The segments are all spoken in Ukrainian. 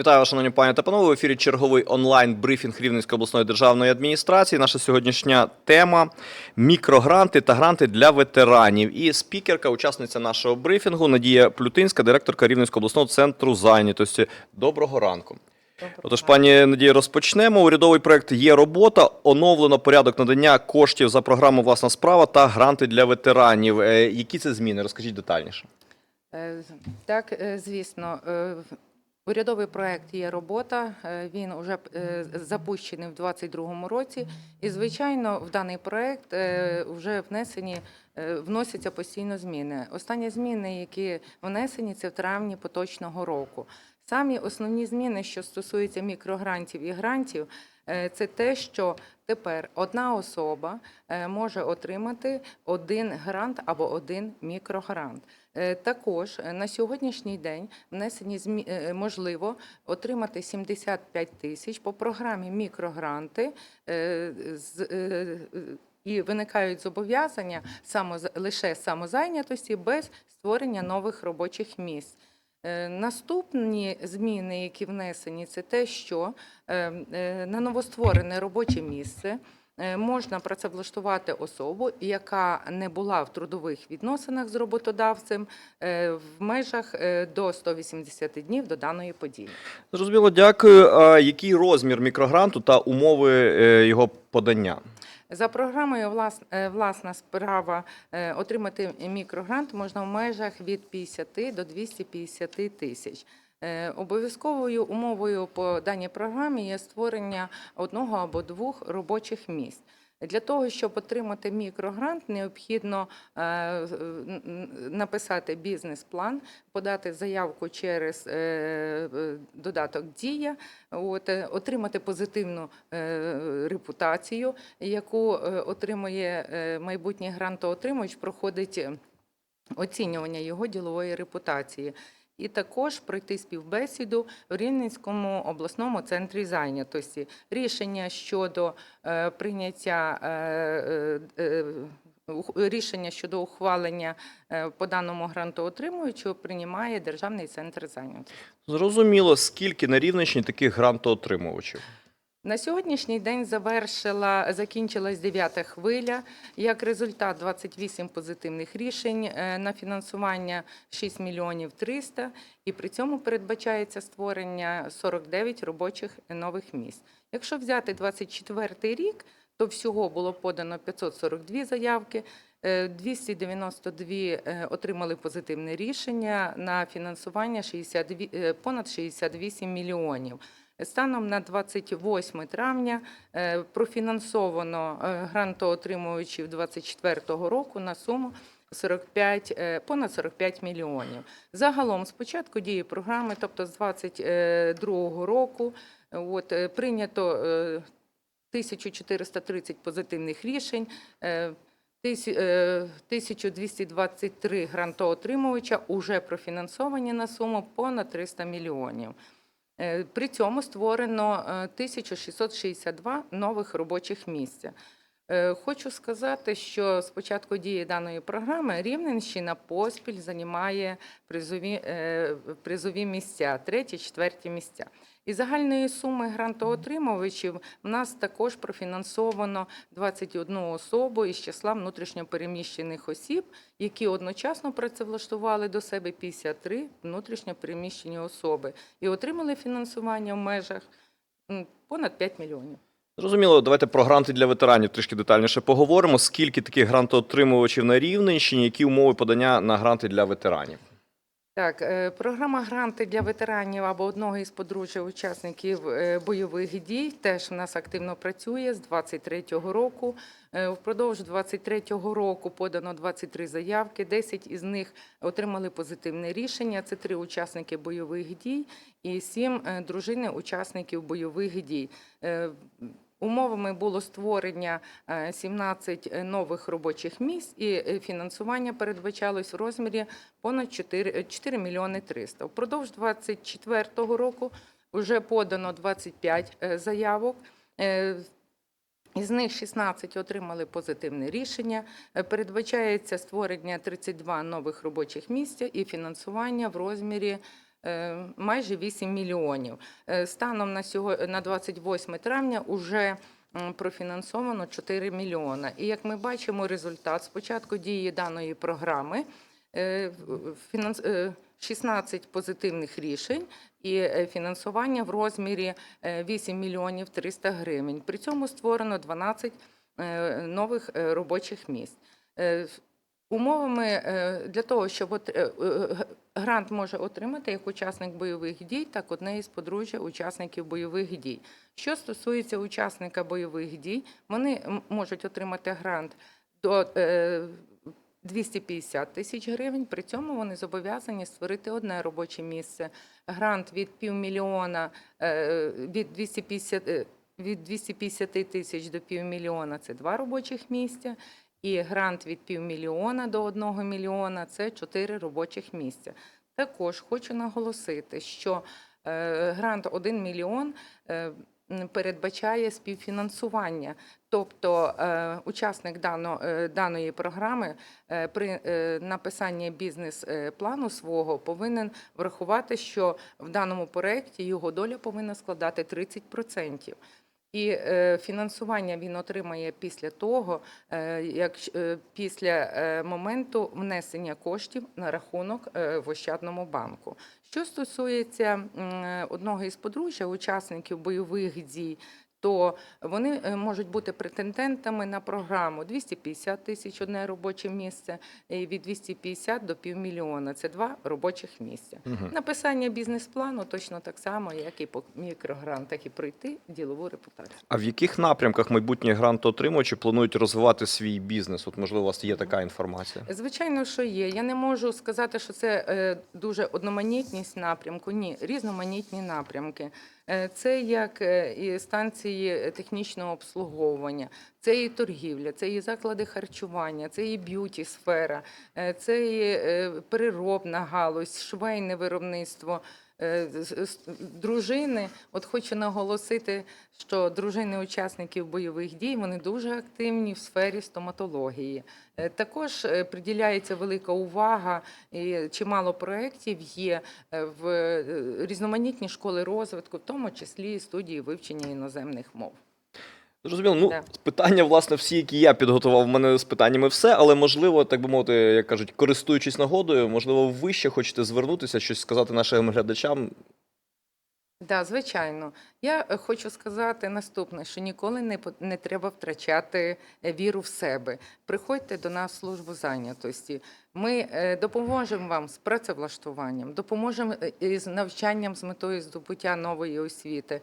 Вітаю шановні пані та панове. В ефірі черговий онлайн брифінг Рівненської обласної державної адміністрації. Наша сьогоднішня тема мікрогранти та гранти для ветеранів. І спікерка, учасниця нашого брифінгу Надія Плютинська, директорка Рівненського обласного центру зайнятості. Доброго ранку. Отож, пані Надія, розпочнемо. Урядовий проект є робота. Оновлено порядок надання коштів за програму Власна справа та гранти для ветеранів. Е, Які це зміни? Розкажіть детальніше. Е, Так, е, звісно, урядовий проект є робота. е, Він вже е, запущений в 2022 році. І, звичайно, в даний проект е, вже внесені. Вносяться постійно зміни. Останні зміни, які внесені, це в травні поточного року. Самі основні зміни, що стосуються мікрогрантів і грантів, це те, що тепер одна особа е, може отримати один грант або один мікрогрант. Е, Також е, на сьогоднішній день внесені змі... е, можливо отримати 75 тисяч по програмі мікрогранти. е, з- е, е, І виникають зобов'язання самоз... лише самозайнятості без створення нових робочих місць. Е, Наступні зміни, які внесені, це те, що е, е, на новостворене робоче місце можна працевлаштувати особу, яка не була в трудових відносинах з роботодавцем в межах до 180 днів до даної події. Зрозуміло, дякую. А який розмір мікрогранту та умови його подання? За програмою е, власна справа е, отримати мікрогрант можна в межах від 50 до 250 тисяч. Е, Обов'язковою умовою по даній програмі є створення одного або двох робочих місць. Для того, щоб отримати мікрогрант, необхідно е, написати бізнес-план, подати заявку через е, е, додаток Дія, от, отримати позитивну репутацію, яку отримує майбутній грантоотримувач, проходить оцінювання його ділової репутації. І також пройти співбесіду в Рівненському обласному центрі зайнятості. Рішення щодо е, прийняття е, е, рішення щодо ухвалення по даному грантоотримуючу приймає Державний центр зайнятості. Зрозуміло, скільки на Рівненщині таких грантоотримувачів? На сьогоднішній день завершила, закінчилась дев'ята хвиля. Як результат 28 позитивних рішень е, на фінансування 6 мільйонів 300, і при цьому передбачається створення 49 робочих нових місць. Якщо взяти 24 рік, то всього було подано 542 заявки. е, 292 е, отримали позитивне рішення на фінансування 62, е, понад 68 мільйонів. Станом на 28 травня е, профінансовано е, грантоотримувачів 2024 року на суму 45, е, понад 45 мільйонів. Загалом з початку дії програми, тобто з 2022 року, от, прийнято е, 1430 позитивних рішень, е, тисі- е, 1223 грантоотримувача уже профінансовані на суму понад 300 мільйонів. Е, При цьому створено е, 1662 нових робочих місця. Е, Хочу сказати, що з початку дії даної програми Рівненщина поспіль займає призові, е, призові місця, треті, четверті місця. Із загальної суми грантоотримувачів в нас також профінансовано 21 особу із числа внутрішньопереміщених осіб, які одночасно працевлаштували до себе 53 внутрішньопереміщені особи і отримали фінансування в межах понад 5 мільйонів. Зрозуміло, давайте про гранти для ветеранів трішки детальніше поговоримо. Скільки таких грантоотримувачів на Рівненщині, які умови подання на гранти для ветеранів? Так, е, програма гранти для ветеранів або одного із подружжя учасників е, бойових дій теж в нас активно працює з 23-го року. Е, Впродовж 23-го року подано 23 заявки, 10 із них отримали позитивне рішення. Це три учасники бойових дій і сім дружини учасників бойових дій. Е, Умовами було створення е, 17 нових робочих місць, і е, фінансування передбачалось в розмірі понад 4, 4 мільйони 300. Впродовж 2024 року вже подано 25 е, заявок. Е, Із них 16 отримали позитивне рішення. Е, Передбачається створення 32 нових робочих місць і фінансування в розмірі е, майже 8 мільйонів. Е, Станом на сьогодні на 28 травня уже м, профінансовано 4 мільйона. І як ми бачимо, результат спочатку дії даної програми е, фінанс- е, 16 позитивних рішень і е, фінансування в розмірі е, 8 мільйонів 300 гривень. При цьому створено 12 е, нових е, робочих місць. Умовами е, для того, щоб от- е, е, грант може отримати як учасник бойових дій, так одне із подружжя учасників бойових дій. Що стосується учасника бойових дій, вони можуть отримати грант до е, 250 тисяч гривень. При цьому вони зобов'язані створити одне робоче місце. Грант від півмільйона від 250 е, від 250 тисяч до півмільйона це два робочих місця. І грант від півмільйона до одного мільйона це чотири робочих місця. Також хочу наголосити, що е, грант 1 мільйон е, передбачає співфінансування. Тобто е, учасник дано, даної програми при написанні бізнес-плану свого повинен врахувати, що в даному проєкті його доля повинна складати 30%. І е, фінансування він отримає після того, е, як е, після моменту внесення коштів на рахунок в Ощадному банку. Що стосується одного із подружжя, учасників бойових дій, то вони е, можуть бути претендентами на програму 250 тисяч одне робоче місце, і від 250 до півмільйона. Це два робочих місця. Написання бізнес-плану точно так само, як і по мікрогрантах, і пройти ділову репутацію. А в яких напрямках майбутні грантоотримувачі планують розвивати свій бізнес? От можливо, у вас є така інформація. Звичайно, що є. Я не можу сказати, що це е, дуже одноманітність напрямку. Ні, різноманітні напрямки. Е, Це як е, і станції технічного обслуговування, це і торгівля, це і заклади харчування, це і б'юті сфера, е, це і переробна галузь, швейне виробництво. Е, Дружини, от хочу наголосити, що дружини учасників бойових дій вони дуже активні в сфері стоматології. Е, Також е, приділяється велика увага, і чимало проєктів є в різноманітні школи розвитку, в тому числі студії вивчення іноземних мов. Зрозуміло, ну Да. питання, власне, всі, які я підготував, в мене з питаннями все, але можливо, так би мовити, як кажуть, користуючись нагодою, можливо, ви ще хочете звернутися, щось сказати нашим глядачам. Да, звичайно. Я е, хочу сказати наступне, що ніколи не, по- не треба втрачати е, віру в себе. Приходьте до нас в службу зайнятості. Ми е, допоможемо вам з працевлаштуванням, допоможемо із навчанням з метою здобуття нової освіти.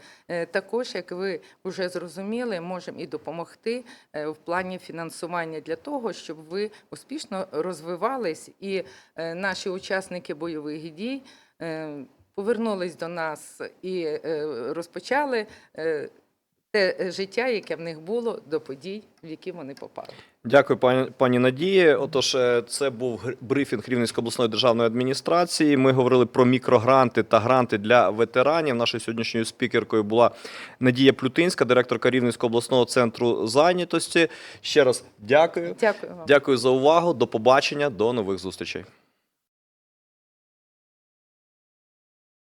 Також, як ви вже зрозуміли, можемо і допомогти в плані фінансування для того, щоб ви успішно розвивались і наші учасники бойових дій. Повернулись до нас і е, розпочали е, те життя, яке в них було до подій, в які вони попали. Дякую, пані, пані Надії. Отож, е, це був брифінг Рівненської обласної державної адміністрації. Ми говорили про мікрогранти та гранти для ветеранів. Нашою сьогоднішньою спікеркою була Надія Плютинська, директорка Рівненського обласного центру зайнятості. Ще раз дякую. Дякую вам. Дякую за увагу. До побачення, до нових зустрічей.